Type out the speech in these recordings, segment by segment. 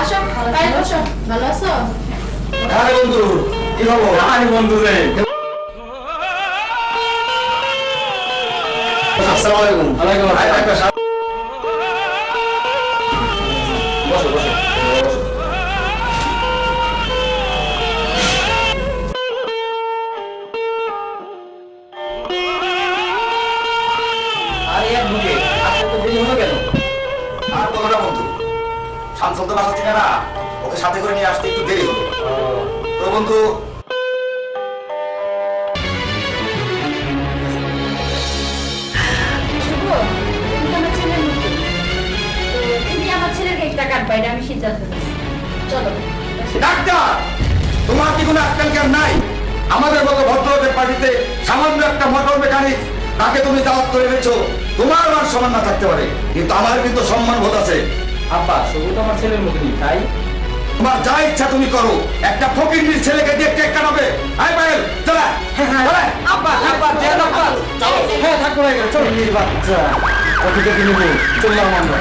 আসো বাইরে বসো। ভালো আছো? আরে বন্ধু কি খবর? আরে বন্ধু রে। আসসালামু আলাইকুম। ওয়ালাইকুম আসসালাম। বসো বসো। আরে এক ঢুকে আজকে তো দেরি হলো কেন? আর বলো বন্ধু শামসুল তো বাসা না ওকে সাথে করে নিয়ে আসতে একটু দেরি হলো তো বন্ধু আমার আমার ডাক্তার তোমার কি কোনো জ্ঞান নাই? আমাদের মতো ভদ্রলোকের পার্টিতে সামান্য একটা মোটর মেকানিক তাকে তুমি দাওয়াত করে এনেছো। তোমার মান সম্মান না থাকতে পারে কিন্তু আমার কিন্তু সম্মান বোধ আছে। আব্বা শুধু তো আমার ছেলের মতনই তাই? তোমার যা ইচ্ছা তুমি করো। একটা ছেলেকে দিয়ে কেক কাটাবে। আই পায়েল চলা চলা আব্বা আব্বা যে আব্বা চলো। হ্যাঁ থাকো চলো। এই বাচ্চা। চললাম আমরা।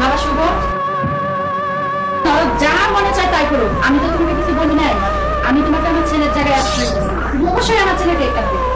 বাবা শুভ। যা মনে চায় তাই করো। আমি তো তোমাকে কিছু বলি নাই। আমি তোমাকে আমার ছেলের জায়গায় অবশ্যই আমার ছেলে কেক কাটবে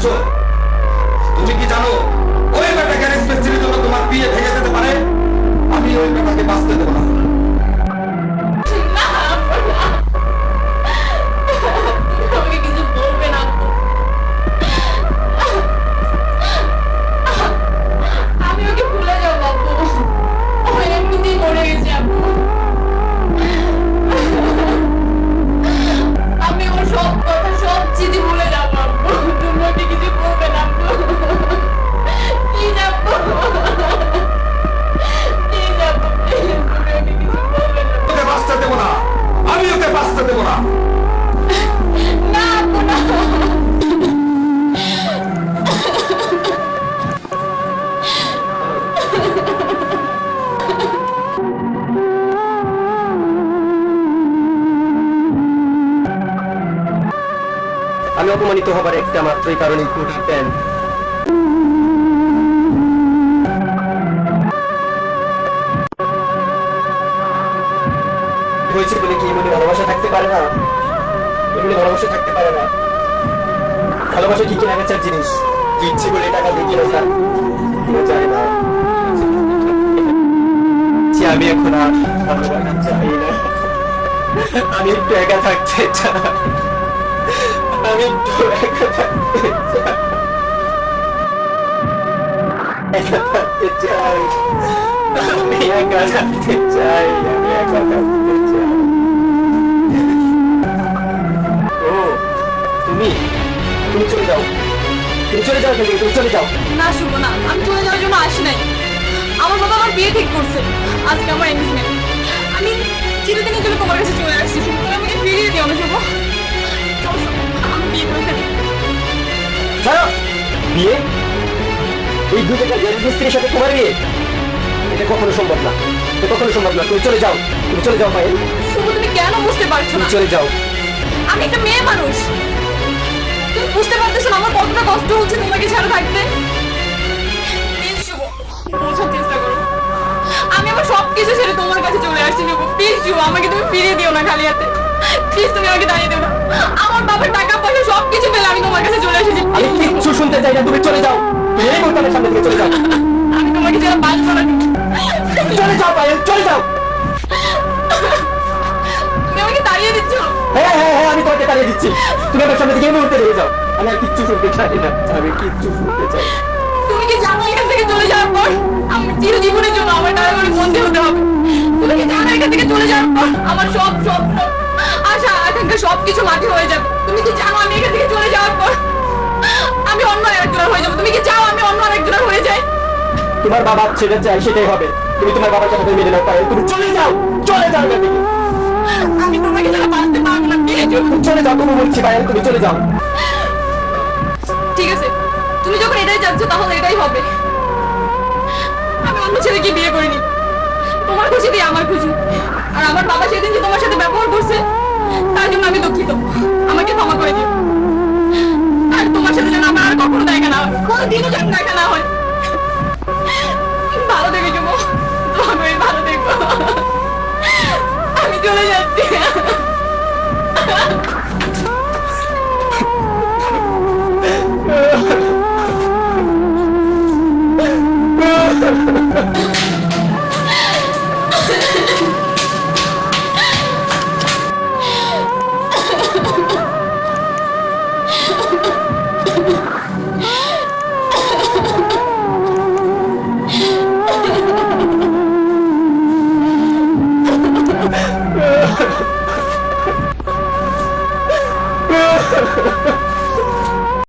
কাঁদছ তুমি কি জানো, ওই বেটাকে মিস্ত্রির জন্য তোমার বিয়ে ভেঙে যেতে পারে? আমি ওই বেটাকে বাঁচতে দেবো না। অপমানিত হবার একটা মাত্রই কারণে প্যান্ট হয়েছে বলে কি ভালোবাসা থাকতে পারে না? ভালোবাসা থাকতে পারে না। ভালোবাসা কি জিনিস? ইচ্ছে বলে টাকা দিয়ে কিনা যায়? যায় না। আমি এখন আর ভালোবাসা চাই না। আমি একটু একা থাকতে চাই। চাই আমি একা ও তুমি তুমি চলে যাও তুমি চলে যাও তুমি চলে যাও না শুভ না। আমি চলে যাওয়ার জন্য আসি নাই। আমার বাবা আমার বিয়ে ঠিক করছে। আজকে আমার এনগেজমেন্ট আমি চিরদিনের জন্য তোমার কাছে চলে আসছি। তুমি আমাকে ফিরিয়ে দিও না শুভ ছাড়ো বিয়ে? এই দু টাকা মিস্ত্রির সাথে তোমার বিয়ে? এটা কখনো সম্ভব না। এটা কখনো সম্ভব না। তুমি চলে যাও। তুমি চলে যাও পায়েল শুভ তুমি কেন বুঝতে পারছ না? চলে যাও। আমি একটা মেয়ে মানুষ। তুমি বুঝতে পারতেছো না আমার কতটা কষ্ট হচ্ছে তোমাকে ছাড়া থাকতে? বোঝার চেষ্টা করো। আমি আমার সব কিছু ছেড়ে তোমার কাছে চলে আসছি শুভ। প্লিজ শুভ আমাকে তুমি ফিরিয়ে দিও না খালি হাতে। প্লিজ তুমি আমাকে দাঁড়িয়ে দিও আমার বাবার টাকা পয়সা সব কিছু পেলে আমি তোমার কাছে চলে এসেছি। আমি কিচ্ছু শুনতে চাই না তুমি চলে যাও। এই মুহূর্তে সামনে থেকে চলে যাও। আমি তোমাকে যারা বাঁচবো না চলে যাও পায়েল চলে যাও। তুমি আমাকে দাঁড়িয়ে দিচ্ছ? হ্যাঁ হ্যাঁ হ্যাঁ আমি তোমাকে তাড়িয়ে দিচ্ছি। তুমি আমার সামনে থেকে এই মুহূর্তে রয়ে যাও। আমি আর কিচ্ছু শুনতে চাই না আমি কিচ্ছু শুনতে চাই তুমি কি জানো এখান থেকে চলে যাওয়ার পর আমি চিরজীবনের জন্য আমার টাকা করে বন্দি হতে হবে? তুমি কি জানো এখান থেকে চলে যাওয়ার পর আমার সব স্বপ্ন আশা আকাঙ্ক্ষা সবকিছু মাটি হয়ে যাবে। তুমি কি জানো আমি এখান থেকে চলে যাওয়ার পর? আমি অন্য আরেকজনের হয়ে যাব। তুমি কি চাও আমি অন্য আরেকজনের হয়ে যাই? তোমার বাবা যেটা চাই সেটাই হবে। তুমি তোমার বাবার কথা মেনে নাও পায়েল তুমি চলে যাও চলে যাও আমি তোমাকে ছাড়া বাঁচতে পারব না চলে যাও তুমি বলছি পায়েল তুমি চলে যাও। ঠিক আছে তুমি যখন এটাই চাচ্ছ তাহলে এটাই হবে। আমি অন্য ছেলেকে বিয়ে করিনি। তোমার খুশি দিয়ে আমার খুশি। আর আমার বাবা সেদিন যে তোমার সাথে ব্যবহার করছে তার জন্য আমি দুঃখিত।